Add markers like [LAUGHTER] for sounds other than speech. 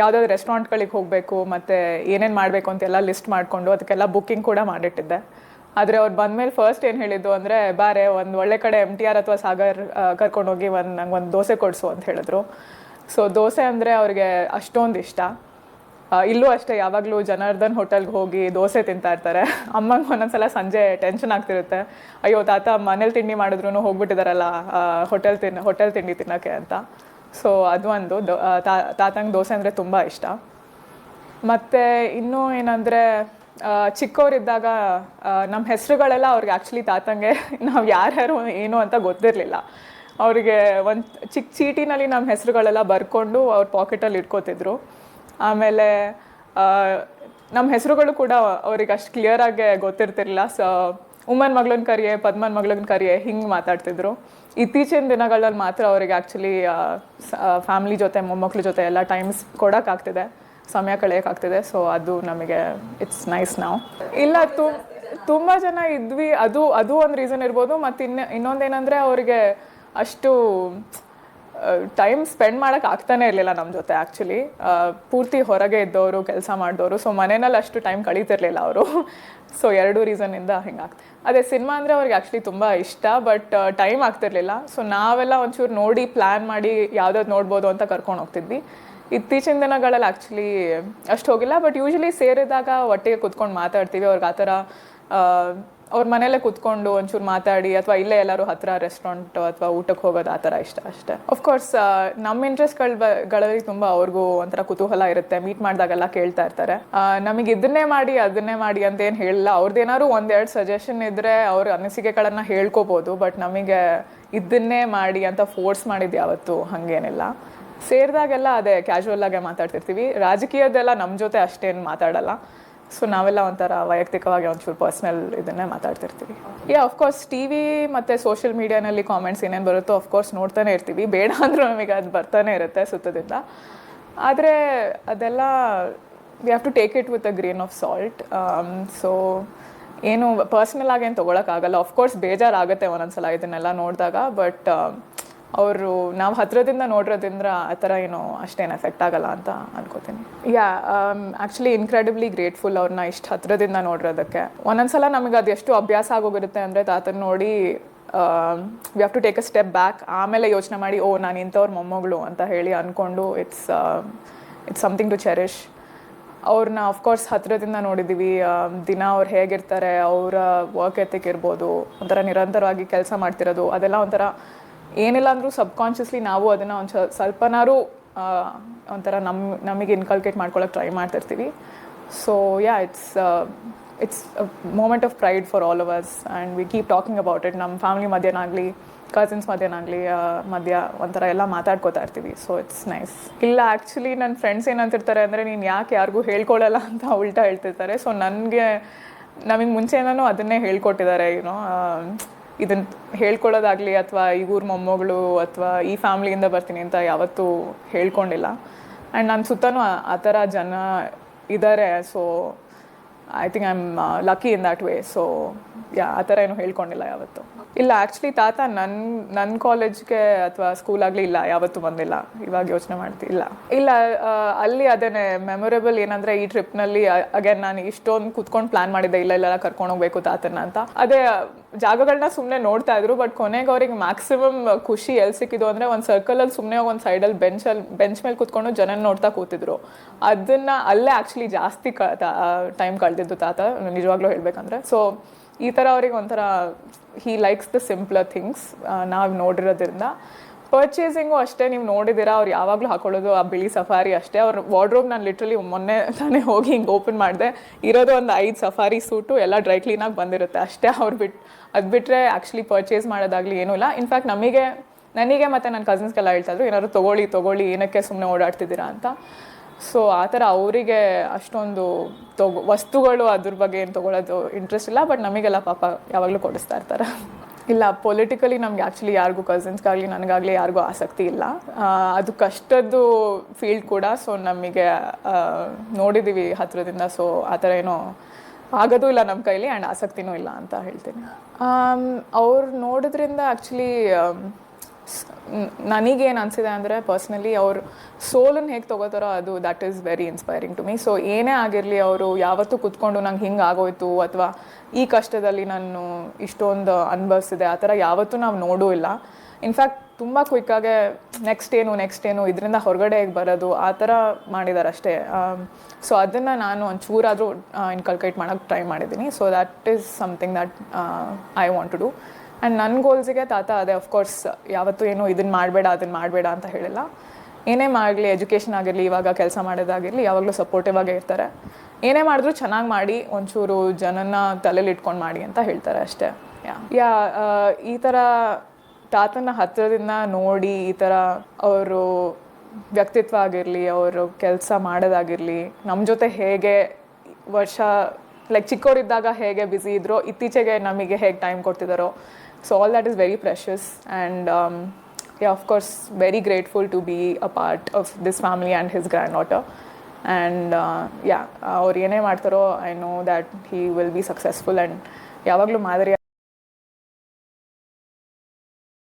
ಯಾವುದಾದ್ರು ರೆಸ್ಟೋರೆಂಟ್ಗಳಿಗೆ ಹೋಗಬೇಕು, ಮತ್ತು ಏನೇನು ಮಾಡಬೇಕು ಅಂತೆಲ್ಲ ಲಿಸ್ಟ್ ಮಾಡಿಕೊಂಡು ಅದಕ್ಕೆಲ್ಲ ಬುಕ್ಕಿಂಗ್ ಕೂಡ ಮಾಡಿಟ್ಟಿದ್ದೆ. ಆದರೆ ಅವ್ರು ಬಂದಮೇಲೆ ಫಸ್ಟ್ ಏನು ಹೇಳಿದ್ದು ಅಂದರೆ, ಬಾರೆ, ಒಂದು ಒಳ್ಳೆ ಕಡೆ ಎಂ ಟಿ ಆರ್ ಅಥವಾ ಸಾಗರ್ ಕರ್ಕೊಂಡೋಗಿ ಒಂದು, ನಂಗೆ ಒಂದು ದೋಸೆ ಕೊಡಿಸು ಅಂತ ಹೇಳಿದ್ರು. ಸೊ ದೋಸೆ ಅಂದರೆ ಅವ್ರಿಗೆ ಅಷ್ಟೊಂದು ಇಷ್ಟ. ಇಲ್ಲೂ ಅಷ್ಟೇ, ಯಾವಾಗಲೂ ಜನಾರ್ದನ್ ಹೋಟೆಲ್ಗೆ ಹೋಗಿ ದೋಸೆ ತಿಂತಾ ಇರ್ತಾರೆ. ಅಮ್ಮಂಗೆ ಒಂದೊಂದ್ಸಲ ಸಂಜೆ ಟೆನ್ಷನ್ ಆಗ್ತಿರುತ್ತೆ. ಅಯ್ಯೋ, ತಾತ ಮನೇಲಿ ತಿಂಡಿ ಮಾಡಿದ್ರು ಹೋಗ್ಬಿಟ್ಟಿದಾರಲ್ಲ ಹೋಟೆಲ್ ತಿನ್ನ ಹೋಟೆಲ್ ತಿಂಡಿ ತಿನ್ನೋಕ್ಕೆ ಅಂತ. ಸೊ ಅದು ಒಂದು. ತಾತಂಗೆ ದೋಸೆ ಅಂದರೆ ತುಂಬ ಇಷ್ಟ. ಮತ್ತು ಇನ್ನೂ ಏನಂದರೆ ಚಿಕ್ಕವರಿದ್ದಾಗ ನಮ್ಮ ಹೆಸರುಗಳೆಲ್ಲ ಅವ್ರಿಗೆ ಆ್ಯಕ್ಚುಲಿ ತಾತಂಗೆ ನಾವು ಯಾರ್ಯಾರು ಏನು ಅಂತ ಗೊತ್ತಿರಲಿಲ್ಲ. ಅವರಿಗೆ ಒಂದು ಚಿಕ್ಕ ಚೀಟಿನಲ್ಲಿ ನಮ್ಮ ಹೆಸರುಗಳೆಲ್ಲ ಬರ್ಕೊಂಡು ಅವ್ರ ಪಾಕೆಟಲ್ಲಿ ಇಟ್ಕೋತಿದ್ರು. ಆಮೇಲೆ ನಮ್ಮ ಹೆಸರುಗಳು ಕೂಡ ಅವ್ರಿಗೆ ಅಷ್ಟು ಕ್ಲಿಯರಾಗೆ ಗೊತ್ತಿರ್ತಿರಲಿಲ್ಲ. ಸೊ ಉಮ್ಮನ್ ಮಗಳನ್ನ ಕರಿಯೆ, ಪದ್ಮನ್ ಮಗಳನ್ನ ಕರಿಯೆ ಹಿಂಗೆ ಮಾತಾಡ್ತಿದ್ರು. ಇತ್ತೀಚಿನ ದಿನಗಳಲ್ಲಿ ಮಾತ್ರ ಅವರಿಗೆ ಆ್ಯಕ್ಚುಲಿ ಫ್ಯಾಮ್ಲಿ ಜೊತೆ, ಮೊಮ್ಮಕ್ಳ ಜೊತೆ ಎಲ್ಲ ಟೈಮ್ಸ್ ಕೊಡೋಕ್ಕಾಗ್ತಿದೆ ಸಮಯ ಕಳೆಯೋಕ್ಕಾಗ್ತಿದೆ ಸೊ ಅದು ನಮಗೆ ಇಟ್ಸ್ ನೈಸ್ ನಾವು ಇಲ್ಲ, ತು, ತುಂಬ ಜನ ಇದ್ವಿ. ಅದು ಅದು ಒಂದು ರೀಸನ್ ಇರ್ಬೋದು. ಮತ್ತು ಇನ್ನು, ಇನ್ನೊಂದೇನೆಂದರೆ ಅವರಿಗೆ ಅಷ್ಟು ಟೈಮ್ ಸ್ಪೆಂಡ್ ಮಾಡೋಕೆ ಆಗ್ತಾನೆ ಇರಲಿಲ್ಲ ನಮ್ಮ ಜೊತೆ ಆ್ಯಕ್ಚುಲಿ ಪೂರ್ತಿ ಹೊರಗೆ ಇದ್ದವರು, ಕೆಲಸ ಮಾಡಿದವರು ಸೊ ಮನೆಯಲ್ಲಿ ಅಷ್ಟು ಟೈಮ್ ಕಳೀತಿರ್ಲಿಲ್ಲ ಅವರು. ಸೊ [LAUGHS] ಎರಡು ರೀಸನ್ನಿಂದ ಹಿಂಗಾಗ್ತದೆ ಅದೇ ಸಿನಿಮಾ ಅಂದರೆ ಅವ್ರಿಗೆ ಆ್ಯಕ್ಚುಲಿ ತುಂಬ ಇಷ್ಟ ಬಟ್ ಟೈಮ್ ಆಗ್ತಿರಲಿಲ್ಲ. ಸೊ ನಾವೆಲ್ಲ ಒಂಚೂರು ನೋಡಿ ಪ್ಲ್ಯಾನ್ ಮಾಡಿ ಯಾವುದಾದ್ರು ನೋಡ್ಬೋದು ಅಂತ ಕರ್ಕೊಂಡು ಹೋಗ್ತಿದ್ವಿ. ಇತ್ತೀಚಿನ ದಿನಗಳಲ್ಲಿ ಆ್ಯಕ್ಚುಲಿ ಅಷ್ಟು ಹೋಗಿಲ್ಲ ಬಟ್ ಯೂಶ್ವಲಿ ಸೇರಿದಾಗ ಒಟ್ಟಿಗೆ ಕುತ್ಕೊಂಡು ಮಾತಾಡ್ತೀವಿ. ಅವ್ರಿಗೆ ಆ ಥರ ಅವ್ರ ಮನೇಲೆ ಕುತ್ಕೊಂಡು ಒಂಚೂರು ಮಾತಾಡಿ ಅಥವಾ ಇಲ್ಲೇ ಎಲ್ಲರೂ ಹತ್ರ ರೆಸ್ಟೋರೆಂಟ್ ಅಥವಾ ಊಟಕ್ಕೆ ಹೋಗೋದು ಆ ಥರ ಇಷ್ಟ ಅಷ್ಟೇ. ಅಫ್ಕೋರ್ಸ್ ನಮ್ಮ ಇಂಟ್ರೆಸ್ಟ್ಗಳಲ್ಲಿ ತುಂಬ ಅವ್ರಿಗೂ ಒಂಥರ ಕುತೂಹಲ ಇರುತ್ತೆ. ಮೀಟ್ ಮಾಡಿದಾಗೆಲ್ಲ ಕೇಳ್ತಾ ಇರ್ತಾರೆ. ನಮಗೆ ಇದನ್ನೇ ಮಾಡಿ, ಅದನ್ನೇ ಮಾಡಿ ಅಂತ ಏನು ಹೇಳಲ್ಲ. ಅವ್ರದ್ದೇನಾದ್ರು ಒಂದೆರಡು ಸಜೆಷನ್ ಇದ್ದರೆ ಅವ್ರ ಅನಿಸಿಕೆಗಳನ್ನು ಹೇಳ್ಕೋಬೋದು ಬಟ್ ನಮಗೆ ಇದನ್ನೇ ಮಾಡಿ ಅಂತ ಫೋರ್ಸ್ ಮಾಡಿದ್ದು ಯಾವತ್ತು ಹಾಗೇನಿಲ್ಲ. ಸೇರಿದಾಗೆಲ್ಲ ಅದೇ ಕ್ಯಾಶುವಲ್ ಆಗೇ ಮಾತಾಡ್ತಿರ್ತೀವಿ. ರಾಜಕೀಯದೆಲ್ಲ ನಮ್ಮ ಜೊತೆ ಅಷ್ಟೇನು ಮಾತಾಡಲ್ಲ. ಸೊ ನಾವೆಲ್ಲ ಒಂಥರ ವೈಯಕ್ತಿಕವಾಗಿ ಒಂಚೂರು ಪರ್ಸ್ನಲ್ ಇದನ್ನೇ ಮಾತಾಡ್ತಿರ್ತೀವಿ. Yeah of course T V ಮತ್ತು ಸೋಷಿಯಲ್ ಮೀಡಿಯಾನಲ್ಲಿ ಕಾಮೆಂಟ್ಸ್ ಏನೇನು ಬರುತ್ತೋ ಅಫ್ಕೋರ್ಸ್ ನೋಡ್ತಾನೆ ಇರ್ತೀವಿ. ಬೇಡ ಅಂದರೂ ನಮಗೆ ಅದು ಬರ್ತಾನೆ ಇರುತ್ತೆ ಸುತ್ತದಿಂದ. ಆದರೆ ಅದೆಲ್ಲ we have to take it with a grain of salt so ಏನು ಪರ್ಸ್ನಲ್ ಆಗಿ ಏನು ತೊಗೊಳಕ್ಕಾಗಲ್ಲ ಅಫ್ಕೋರ್ಸ್ ಬೇಜಾರಾಗುತ್ತೆ ಒಂದೊಂದ್ಸಲ ಇದನ್ನೆಲ್ಲ ನೋಡಿದಾಗ ಬಟ್ ಅವರು ನಾವು ಹತ್ರದಿಂದ ನೋಡಿರೋದ್ರಿಂದ ಆ ಥರ ಏನೋ ಅಷ್ಟೇನು ಎಫೆಕ್ಟ್ ಆಗಲ್ಲ ಅಂತ ಅನ್ಕೋತೀನಿ. ಯಾ ಆ್ಯಕ್ಚುಲಿ ಇನ್ಕ್ರೆಡಿಬ್ಲಿ ಗ್ರೇಟ್ಫುಲ್ ಅವ್ರನ್ನ ಇಷ್ಟು ಹತ್ರದಿಂದ ನೋಡಿರೋದಕ್ಕೆ. ಒಂದೊಂದ್ಸಲ ನಮಗೆ ಅದು ಎಷ್ಟು ಅಭ್ಯಾಸ ಆಗೋಗಿರುತ್ತೆ ಅಂದರೆ ತಾತನ ನೋಡಿ we have to take a step back ಆಮೇಲೆ ಯೋಚನೆ ಮಾಡಿ ಓ ನಾನು ಇಂಥವ್ರ ಮೊಮ್ಮಗಳು ಅಂತ ಹೇಳಿ ಅಂದ್ಕೊಂಡು it's it's something to cherish ಅವ್ರನ್ನ ಅಫ್ಕೋರ್ಸ್ ಹತ್ತಿರದಿಂದ ನೋಡಿದ್ದೀವಿ ಆ, ದಿನ ಅವ್ರು ಹೇಗಿರ್ತಾರೆ ಅವರ ವರ್ಕ್ ಎಥಿಕ್ ಇರ್ಬೋದು ಒಂಥರ ನಿರಂತರವಾಗಿ ಕೆಲಸ ಮಾಡ್ತಿರೋದು ಅದೆಲ್ಲ ಒಂಥರ ಏನಿಲ್ಲ ಅಂದರೂ ಸಬ್ಕಾನ್ಷಿಯಸ್ಲಿ ನಾವು ಅದನ್ನು ಒಂದು ಸ್ವಲ್ಪನಾರು ಒಂಥರ ನಮ್ಮ ನಮಗೆ ಇನ್ಕಲ್ಕೇಟ್ ಮಾಡ್ಕೊಳ್ಳೋಕೆ ಟ್ರೈ ಮಾಡ್ತಿರ್ತೀವಿ. So yeah it's it's moment of pride for all ours and we keep talking about it ನಮ್ಮ ಫ್ಯಾಮಿಲಿ ಮಧ್ಯನಾಗಲಿ ಕಸಿನ್ಸ್ ಮಧ್ಯನಾಗಲಿ ಮಧ್ಯ ಒಂಥರ ಎಲ್ಲ ಮಾತಾಡ್ಕೋತಾ ಇರ್ತೀವಿ. ಸೊ ಇಟ್ಸ್ ನೈಸ್ ಇಲ್ಲ ಆ್ಯಕ್ಚುಲಿ ನನ್ನ ಫ್ರೆಂಡ್ಸ್ ಏನಂತಿರ್ತಾರೆ ಅಂದರೆ ನೀನು ಯಾಕೆ ಯಾರಿಗೂ ಹೇಳ್ಕೊಳ್ಳಲ್ಲ ಅಂತ ಉಲ್ಟಾ ಹೇಳ್ತಿರ್ತಾರೆ. ಸೊ ನನಗೆ ನಮಗೆ ಮುಂಚೆನೂ ಅದನ್ನೇ ಹೇಳ್ಕೊಟ್ಟಿದ್ದಾರೆ ಏನೋ ಇದನ್ನ ಹೇಳ್ಕೊಳ್ಳೋದಾಗಲಿ ಅಥವಾ ಈ ಊರ ಮೊಮ್ಮಗಳು ಅಥವಾ ಈ ಫ್ಯಾಮ್ಲಿಯಿಂದ ಬರ್ತೀನಿ ಅಂತ ಯಾವತ್ತೂ ಹೇಳ್ಕೊಂಡಿಲ್ಲ. ಆ್ಯಂಡ್ ನನ್ನ ಸುತ್ತನೂ ಆ- ಆ ಥರ ಜನ ಇದ್ದಾರೆ so I think I am lucky in that way so yeah ಆ ಥರ ಏನು ಹೇಳ್ಕೊಂಡಿಲ್ಲ ಯಾವತ್ತು. ಇಲ್ಲ ಆ್ಯಕ್ಚುಲಿ ತಾತ ನನ್ನ ನನ್ನ ಕಾಲೇಜ್ಗೆ ಅಥವಾ ಸ್ಕೂಲ್ ಆಗಲಿ ಇಲ್ಲ, ಯಾವತ್ತೂ ಬಂದಿಲ್ಲ. ಇವಾಗ ಯೋಚನೆ ಮಾಡ್ತಿಲ್ಲ ಇಲ್ಲ. ಅಲ್ಲಿ ಅದೇನೆ ಮೆಮೊರೇಬಲ್ ಏನಂದರೆ ಈ ಟ್ರಿಪ್ನಲ್ಲಿ ಅಗೇನ್ ನಾನು ಇಷ್ಟೊಂದು ಕುತ್ಕೊಂಡು ಪ್ಲಾನ್ ಮಾಡಿದ್ದೆ, ಇಲ್ಲ, ಇಲ್ಲೆಲ್ಲ ಕರ್ಕೊಂಡು ಹೋಗ್ಬೇಕು ತಾತನ ಅಂತ. ಅದೇ ಜಾಗಗಳನ್ನ ಸುಮ್ಮನೆ ನೋಡ್ತಾ ಇದ್ರು ಬಟ್ ಕೊನೆಗೆ ಅವ್ರಿಗೆ ಮ್ಯಾಕ್ಸಿಮಮ್ ಖುಷಿ ಎಲ್ಲಿ ಸಿಕ್ಕಿದ್ದು ಅಂದರೆ ಒಂದು ಸರ್ಕಲಲ್ಲಿ ಸುಮ್ಮನೆ ಒಂದು ಸೈಡಲ್ಲಿ ಬೆಂಚಲ್ಲಿ ಬೆಂಚ್ ಮೇಲೆ ಕುತ್ಕೊಂಡು ಜನ ನೋಡ್ತಾ ಕೂತಿದ್ರು. ಅದನ್ನ ಅಲ್ಲೇ ಆ್ಯಕ್ಚುಲಿ ಜಾಸ್ತಿ ಕ ಟೈಮ್ ಕಳೆದಿದ್ದು ತಾತ ನಿಜವಾಗ್ಲೂ ಹೇಳ್ಬೇಕಂದ್ರೆ. ಸೊ ಈ ಥರ ಅವ್ರಿಗೆ ಒಂಥರ he likes the simpler things ನಾವು ನೋಡಿರೋದ್ರಿಂದ. ಪರ್ಚೇಸಿಂಗು ಅಷ್ಟೇ, ನೀವು ನೋಡಿದ್ದೀರಾ, ಅವ್ರು ಯಾವಾಗಲೂ ಹಾಕೊಳ್ಳೋದು ಆ ಬಿಳಿ ಸಫಾರಿ ಅಷ್ಟೇ. ಅವ್ರ ವಾರ್ಡ್ರೋಬ್ ನಾನು ಲಿಟ್ರಲಿ ಮೊನ್ನೆ ತಾನೇ ಹೋಗಿ ಹಿಂಗೆ ಓಪನ್ ಮಾಡಿದೆ. ಇರೋದು ಒಂದು ಐದು ಸಫಾರಿ ಸೂಟು, ಎಲ್ಲ ಡ್ರೈ ಕ್ಲೀನಾಗಿ ಬಂದಿರುತ್ತೆ ಅಷ್ಟೇ ಅವ್ರು ಬಿಟ್ಟು ಅದು ಬಿಟ್ಟರೆ ಆ್ಯಕ್ಚುಲಿ ಪರ್ಚೇಸ್ ಮಾಡೋದಾಗಲಿ ಏನೂ ಇಲ್ಲ. ಇನ್ಫ್ಯಾಕ್ಟ್ ನಮಗೆ, ನನಗೆ ಮತ್ತು ನನ್ನ ಕಸಿನ್ಸ್ಗೆಲ್ಲ ಹೇಳ್ತಾ ಇದ್ರು, ಏನಾದ್ರು ತೊಗೊಳ್ಳಿ ತೊಗೊಳ್ಳಿ, ಏನಕ್ಕೆ ಸುಮ್ಮನೆ ಓಡಾಡ್ತಿದ್ದೀರಾ ಅಂತ. ಸೊ ಆ ಥರ ಅವರಿಗೆ ಅಷ್ಟೊಂದು ತಗೋ, ವಸ್ತುಗಳು ಅದ್ರ ಬಗ್ಗೆ ಏನು ತೊಗೊಳೋದು ಇಂಟ್ರೆಸ್ಟ್ ಇಲ್ಲ ಬಟ್ ನಮಗೆಲ್ಲ ಪಾಪ ಯಾವಾಗಲೂ ಕೊಡಿಸ್ತಾ ಇರ್ತಾರೆ. ಇಲ್ಲ ಪೊಲಿಟಿಕಲಿ ನಮ್ಗೆ ಆ್ಯಕ್ಚುಲಿ ಯಾರಿಗೂ ಕಸಿನ್ಸ್ಗಾಗಲಿ ನನಗಾಗಲಿ ಯಾರಿಗೂ ಆಸಕ್ತಿ ಇಲ್ಲ. ಅದು ಕಷ್ಟದ್ದು ಫೀಲ್ಡ್ ಕೂಡ ಸೊ ನಮಗೆ ನೋಡಿದ್ದೀವಿ ಹತ್ತಿರದಿಂದ ಸೊ ಆ ಥರ ಏನೋ ಆಗೋದೂ ಇಲ್ಲ ನಮ್ಮ ಕೈಲಿ ಆ್ಯಂಡ್ ಆಸಕ್ತಿನೂ ಇಲ್ಲ ಅಂತ ಹೇಳ್ತೀನಿ. ಅವ್ರು ನೋಡಿದ್ರಿಂದ ಆ್ಯಕ್ಚುಲಿ ನನಗೇನು ಅನಿಸಿದೆ ಅಂದರೆ ಪರ್ಸ್ನಲಿ ಅವರು ಸೋಲನ್ನು ಹೇಗೆ ತೊಗೋತಾರೋ ಅದು that is very inspiring to me so ಏನೇ ಆಗಿರಲಿ ಅವರು ಯಾವತ್ತೂ ಕುತ್ಕೊಂಡು ನಂಗೆ ಹಿಂಗೆ ಆಗೋಯ್ತು ಅಥವಾ ಈ ಕಷ್ಟದಲ್ಲಿ ನಾನು ಇಷ್ಟೊಂದು ಅನುಭವಿಸಿದೆ, ಆ ಥರ ಯಾವತ್ತೂ ನಾವು ನೋಡೂ ಇಲ್ಲ. ಇನ್ಫ್ಯಾಕ್ಟ್ ತುಂಬ ಕ್ವಿಕ್ಕಾಗೆ ನೆಕ್ಸ್ಟ್ ಏನು ನೆಕ್ಸ್ಟ್ ಏನು, ಇದರಿಂದ ಹೊರಗಡೆ ಹೇಗೆ ಬರೋದು, ಆ ಥರ ಮಾಡಿದ್ದಾರೆ ಅಷ್ಟೇ. ಸೊ ಅದನ್ನು ನಾನು ಒಂಚೂರಾದರೂ ಇನ್ಕಲ್ಕೇಟ್ ಮಾಡೋಕ್ಕೆ ಟ್ರೈ ಮಾಡಿದ್ದೀನಿ so that is something that I want to do and ನನ್ನ ಗೋಲ್ಸಿಗೆ ತಾತ ಅದೇ ಅಫ್ಕೋರ್ಸ್ ಯಾವತ್ತೂ ಏನು ಇದನ್ನು ಮಾಡಬೇಡ ಅದನ್ನು ಮಾಡಬೇಡ ಅಂತ ಹೇಳಿಲ್ಲ. ಏನೇ ಮಾಡಲಿ ಎಜುಕೇಷನ್ ಆಗಿರಲಿ ಇವಾಗ ಕೆಲಸ ಮಾಡೋದಾಗಿರಲಿ ಯಾವಾಗಲೂ ಸಪೋರ್ಟಿವ್ ಆಗೇ ಇರ್ತಾರೆ. ಏನೇ ಮಾಡಿದ್ರು ಚೆನ್ನಾಗಿ ಮಾಡಿ ಒಂಚೂರು ಜನನ ತಲೆಯಲ್ಲಿ ಇಟ್ಕೊಂಡು ಮಾಡಿ ಅಂತ ಹೇಳ್ತಾರೆ ಅಷ್ಟೇ. ಯಾ ಯಾ ಈ ಥರ ತಾತನ ಹತ್ತಿರದಿಂದ ನೋಡಿ ಈ ಥರ ಅವರು ವ್ಯಕ್ತಿತ್ವ ಆಗಿರಲಿ ಅವರು ಕೆಲಸ ಮಾಡೋದಾಗಿರಲಿ ನಮ್ಮ ಜೊತೆ ಹೇಗೆ ವರ್ಷ ಲೈಕ್ ಚಿಕ್ಕವರಿದ್ದಾಗ ಹೇಗೆ ಬ್ಯುಸಿ ಇದ್ರೋ ಇತ್ತೀಚೆಗೆ ನಮಗೆ ಹೇಗೆ ಟೈಮ್ ಕೊಡ್ತಿದ್ದಾರೋ so all that is very precious and yeah of course very grateful to be a part of this family and his granddaughter and yeah ಅವ್ರು ಏನೇ ಮಾಡ್ತಾರೋ I know that he will be successful and ಯಾವಾಗಲೂ ಮಾದರಿ